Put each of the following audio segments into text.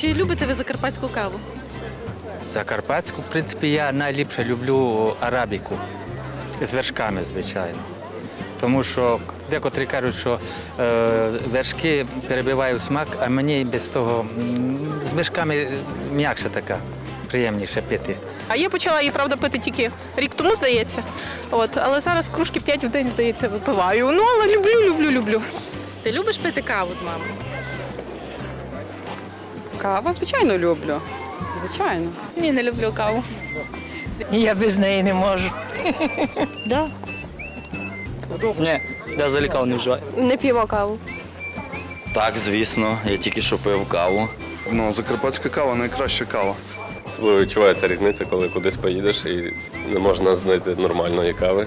Чи любите ви закарпатську каву? Закарпатську, в принципі, я найліпше люблю арабіку з вершками, звичайно. Тому що декотрі кажуть, що е, вершки перебивають смак, а мені без того м, з вершками м'якше така, приємніше пити. А я почала її, правда, пити тільки рік тому, здається. От, але зараз кружки 5 в день, здається, випиваю. Ну, але люблю, люблю, люблю. Ти любиш пити каву з мамою? Кава, звичайно, люблю. Звичайно. Ні, не люблю каву. Я без неї не можу. Ні, я взагалі каву не вживаю. Не п'ємо каву. Так, звісно, я тільки що пив каву. Ну, закарпатська кава найкраща кава. Особливо відчувається різниця, коли кудись поїдеш і не можна знайти нормальної кави.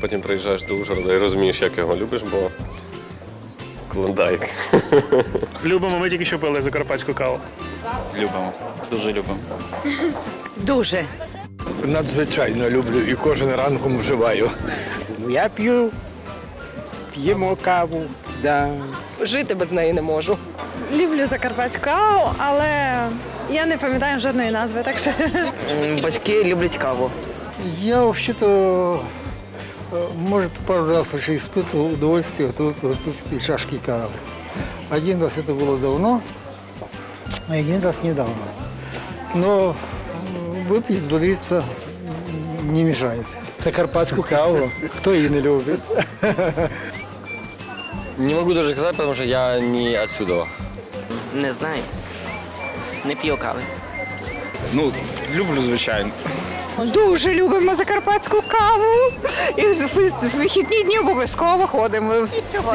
Потім приїжджаєш до Ужгорода і розумієш, як його любиш, бо клондайк. Любимо, ми тільки що пили закарпатську каву. Любимо, дуже любимо. Дуже. Надзвичайно люблю і кожен ранком вживаю. Ну, Я п'ю, п'ємо каву. Да. Жити без неї не можу. Люблю закарпатську каву, але я не пам'ятаю жодної назви, так що. Батьки люблять каву. Я вообще-то, э, может, пару раз лишь испытывал удовольствие от выпить чашки кавы. Один раз это было давно, а один раз недавно. Но э, выпить, взбодриться не мешает. Закарпатскую каву, кто ее не любит? Не можу дуже сказати, тому що я не отсюда. Не знаю. Не п'ю кави. Ну, люблю, звичайно. Дуже любимо закарпатську каву. І в вихідні дні обов'язково ходимо.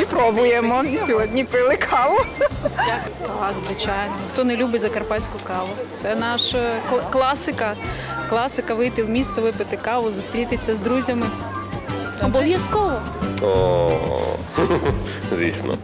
І, пробуємо. І сьогодні пили каву. Так, звичайно. Хто не любить закарпатську каву? Це наша класика. Класика вийти в місто, випити каву, зустрітися з друзями. Обов'язково. О, звісно.